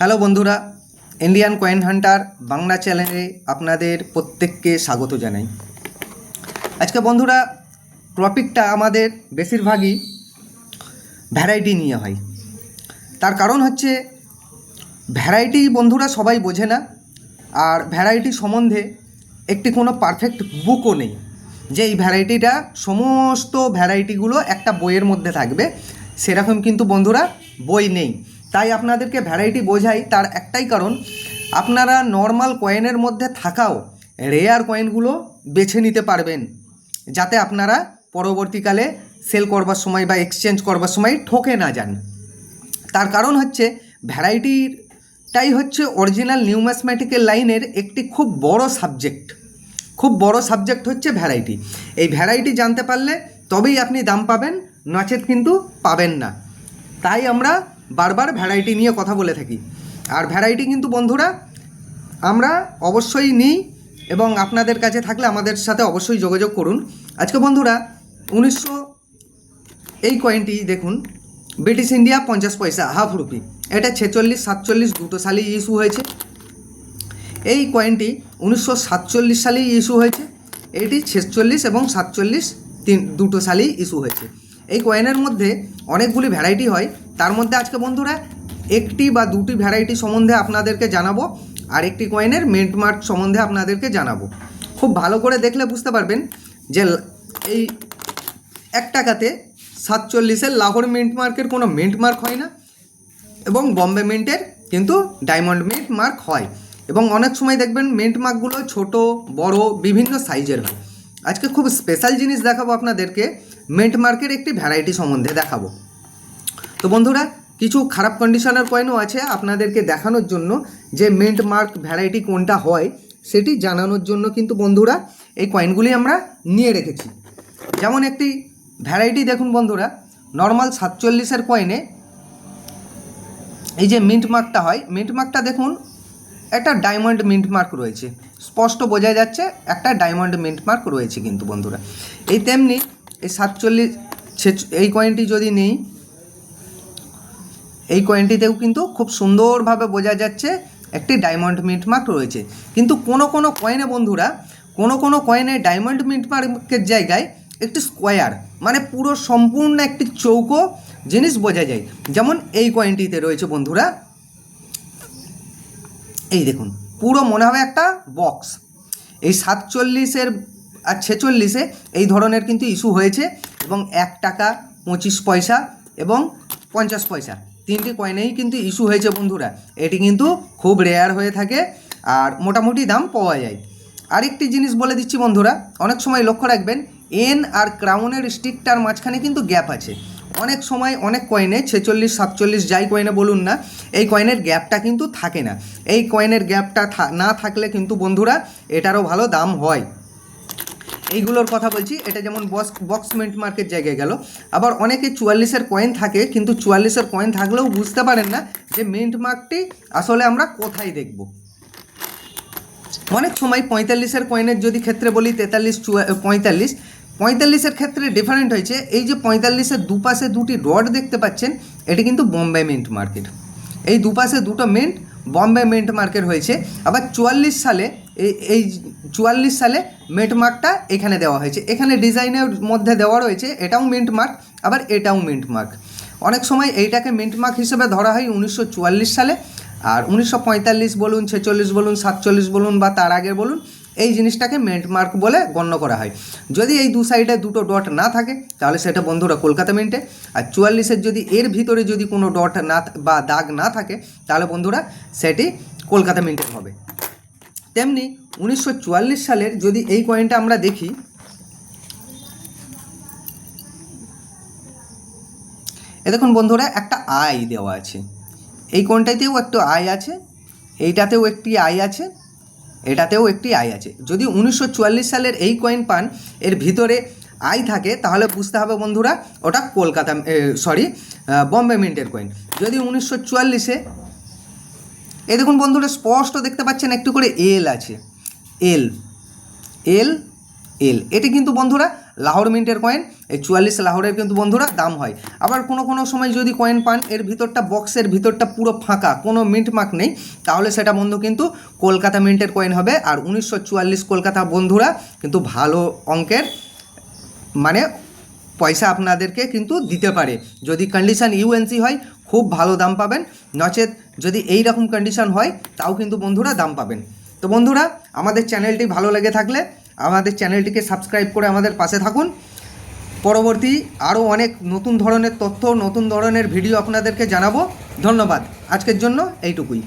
Hello বন্ধুরা Indian coin Hunter Bangla চ্যানেলে আপনাদের প্রত্যেককে স্বাগত জানাই। আজকে বন্ধুরা, টপিকটা আমাদের বেশিরভাগই ভ্যারাইটি নিয়ে হয়। তার কারণ হচ্ছে ভ্যারাইটি বন্ধুরা সবাই বোঝে না, আর ভ্যারাইটি সম্বন্ধে একটি কোনো পারফেক্ট বুকও নেই। যে এই ভ্যারাইটিটা সমস্ত ভ্যারাইটিগুলো একটা বইয়ের মধ্যে থাকবে, সেরকম কিন্তু বন্ধুরা বই নেই। তাই আপনাদেরকে ভ্যারাইটি বোঝাই। তার একটাই কারণ, আপনারা নর্মাল কয়েনের মধ্যে থাকাও রেয়ার কয়েনগুলো বেছে নিতে পারবেন। যাতে আপনারা পরবর্তীকালে সেল করবার সময় বা এক্সচেঞ্জ করবার সময় ঠকে না যান। তার কারণ হচ্ছে ভ্যারাইটিটাই হচ্ছে অরিজিনাল নিউম্যাথমেটিক্যাল লাইনের একটি খুব বড় সাবজেক্ট খুব বড় সাবজেক্ট হচ্ছে ভ্যারাইটি এই ভ্যারাইটি জানতে পারলে তবেই আপনি দাম পাবেন, নচেত কিন্তু পাবেন না। তাই আমরা বারবার ভ্যারাইটি নিয়ে কথা বলে থাকি। আর ভ্যারাইটি কিন্তু বন্ধুরা, আমরা অবশ্যই নিই এবং আপনাদের কাছে থাকলে আমাদের সাথে অবশ্যই যোগাযোগ করুন। আজকে বন্ধুরা, উনিশশো এই কয়েনটি দেখুন ব্রিটিশ ইন্ডিয়া পঞ্চাশ পয়সা হাফ রুপি এটা ছেচল্লিশ, সাতচল্লিশ, দুটো সালেই ইস্যু হয়েছে। এই কয়েনটি উনিশশো সাতচল্লিশ সালেই ইস্যু হয়েছে। এটি ছেচল্লিশ এবং সাতচল্লিশ, তিন, দুটো সালেই ইস্যু হয়েছে। এই কয়েনের মধ্যে অনেকগুলি ভ্যারাইটি হয়। তার মধ্যে আজকে বন্ধুরা একটি বা দুটি ভ্যারাইটি সম্বন্ধে আপনাদেরকে জানাব আর একটি কয়েনের মেন্ট মার্ক সম্বন্ধে আপনাদেরকে জানাব। খুব ভালো করে দেখলে বুঝতে পারবেন যে এই এক টাকাতে সাতচল্লিশের লাহোর মিন্ট মার্কের কোনো মিন্ট মার্ক হয় না এবং বম্বে মিন্টের কিন্তু ডায়মন্ড মিন্ট মার্ক হয় এবং অনেক সময় দেখবেন মিন্ট মার্কগুলো ছোট, বড়, বিভিন্ন সাইজের হয়। আজকে খুব স্পেশাল জিনিস দেখাবো আপনাদেরকে। মিন্ট মার্কের একটি ভ্যারাইটি সম্বন্ধে দেখাবো। তো বন্ধুরা, কিছু খারাপ কন্ডিশনের কয়েনও আছে আপনাদেরকে দেখানোর জন্য। যে মিন্ট মার্ক ভ্যারাইটি কোনটা হয়, সেটি জানানোর জন্য কিন্তু বন্ধুরা, এই কয়েনগুলি আমরা নিয়ে রেখেছি। যেমন একটি ভ্যারাইটি দেখুন বন্ধুরা নর্মাল সাতচল্লিশের কয়েনে এই যে মিন্ট মার্কটা হয় মিন্ট মার্কটা দেখুন, একটা ডায়মন্ড মিন্ট মার্ক রয়েছে। স্পষ্ট বোঝা যাচ্ছে, একটা ডায়মন্ড মিন্ট মার্ক রয়েছে কিন্তু বন্ধুরা। এই তেমনি এই সাতচল্লিশ এই কয়েনটি যদি নেই, এই কয়েনটিতেও কিন্তু খুব সুন্দরভাবে বোঝা যাচ্ছে একটি ডায়মন্ড মিন্ট মার্ক রয়েছে। কিন্তু কোনো কোনো কয়েনে বন্ধুরা, কোনো কোনো কয়েনে ডায়মন্ড মিন্ট মার্কের জায়গায় একটি স্কোয়ার মানে পুরো সম্পূর্ণ একটি চৌকো জিনিস বোঝা যায়। যেমন এই কয়েনটিতে রয়েছে বন্ধুরা, এই দেখুন, পুরো মনে হবে একটা বক্স এই সাতচল্লিশের আর ছেচল্লিশে এই ধরনের কিন্তু ইস্যু হয়েছে এবং এক টাকা পঁচিশ পয়সা এবং পঞ্চাশ পয়সা। তিনটি কয়েনেই কিন্তু ইস্যু হয়েছে বন্ধুরা। এটি কিন্তু খুব রেয়ার হয়ে থাকে আর মোটামুটি দাম পাওয়া যায়। আরেকটি জিনিস বলে দিচ্ছি বন্ধুরা, অনেক সময় লক্ষ্য রাখবেন এন আর ক্রাউনের স্টিকটার মাঝখানে কিন্তু গ্যাপ আছে। অনেক সময় অনেক কয়েনে ছেচল্লিশ, সাতচল্লিশ যাই কয়েনে বলুন না, এই কয়েনের গ্যাপটা কিন্তু থাকে না। এই কয়েনের গ্যাপটা না থাকলে কিন্তু বন্ধুরা, এটারও ভালো দাম হয়। এইগুলোর কথা বলছি। এটা যেমন বক্স বক্স মিন্ট মার্কেট জায়গায় গেল। আবার অনেকে চুয়াল্লিশের কয়েন থাকে, কিন্তু চুয়াল্লিশের কয়েন থাকলেও বুঝতে পারেন না যে মিন্ট মার্কটি আসলে আমরা কোথায় দেখব। অনেক সময় পঁয়তাল্লিশের কয়েনের যদি ক্ষেত্রে বলি, তেতাল্লিশ, চুয়া পঁয়তাল্লিশ, পঁয়তাল্লিশের ক্ষেত্রে ডিফারেন্ট হয়েছে। এই যে পঁয়তাল্লিশের দুপাশে দুটি রড দেখতে পাচ্ছেন, এটি কিন্তু বোম্বে মিন্ট মার্কেট এই দুপাশে দুটো মিন্ট বম্বে মিন্ট মার্কেট হয়েছে। আবার চুয়াল্লিশ সালে এই এই চুয়াল্লিশ সালে মিন্ট মার্কটা এখানে দেওয়া হয়েছে। এখানে ডিজাইনের মধ্যে দেওয়া রয়েছে, এটাও মিন্ট মার্ক, আবার এটাও মিন্ট মার্ক। অনেক সময় এইটাকে মিন্ট মার্ক হিসেবে ধরা হয় উনিশশো চুয়াল্লিশ সালে। আর উনিশশো পঁয়তাল্লিশ বলুন, ছেচল্লিশ বলুন, সাতচল্লিশ বলুন বা তার আগে বলুন এই জিনিসটাকে মিন্ট মার্ক বলে গণ্য করা হয়। যদি এই দু সাইডে দুটো ডট না থাকে, তাহলে সেটা বন্ধুরা কলকাতা মিন্টে আর চুয়াল্লিশের যদি, এর ভিতরে যদি কোনো ডট না বা দাগ না থাকে, তাহলে বন্ধুরা সেটি কলকাতা মিন্টের হবে। তেমনি উনিশশো চুয়াল্লিশ সালের যদি এই কয়েনটা আমরা দেখি, এ দেখুন বন্ধুরা, একটা আয় দেওয়া আছে। এই কোনটাতেও একটু আয় আছে, এইটাতেও একটি আয় আছে। এটাতেও একটি আয় আছে। যদি উনিশশো চুয়াল্লিশ সালের এই কয়েন পান, এর ভিতরে আই থাকে, তাহলে বুঝতে হবে বন্ধুরা, ওটা কলকাতা সরি বম্বে মিন্টের কয়েন যদি উনিশশো চুয়াল্লিশে, এ দেখুন বন্ধুরা, স্পষ্ট দেখতে পাচ্ছেন, একটু করে এল আছে। এল এল এল এটি কিন্তু বন্ধুরা লাহোর মিন্টের কয়েন এই চুয়াল্লিশ লাহোরের কিন্তু বন্ধুরা দাম হয়। আবার কোনো কোনো সময় যদি কয়েন পান, এর ভিতরটা বক্সের ভিতরটা পুরো ফাঁকা, কোনো মিন্ট মার্ক নেই, তাহলে সেটা বন্ধু কিন্তু কলকাতা মিন্টের কয়েন হবে। আর উনিশশো চুয়াল্লিশ কলকাতা বন্ধুরা কিন্তু ভালো অঙ্কের মানে পয়সা আপনাদেরকে কিন্তু দিতে পারে। যদি কন্ডিশন ইউএনসি হয়, খুব ভালো দাম পাবেন। নচেত যদি এই রকম কন্ডিশন হয়, তাও কিন্তু বন্ধুরা দাম পাবেন। তো বন্ধুরা, আমাদের চ্যানেলটি ভালো লেগে থাকলে আমাদের চ্যানেলটিকে সাবস্ক্রাইব করে আমাদের পাশে থাকুন। পরবর্তী আরও অনেক নতুন ধরনের তথ্য, নতুন ধরনের ভিডিও আপনাদেরকে জানাব। ধন্যবাদ। আজকের জন্য এইটুকুই।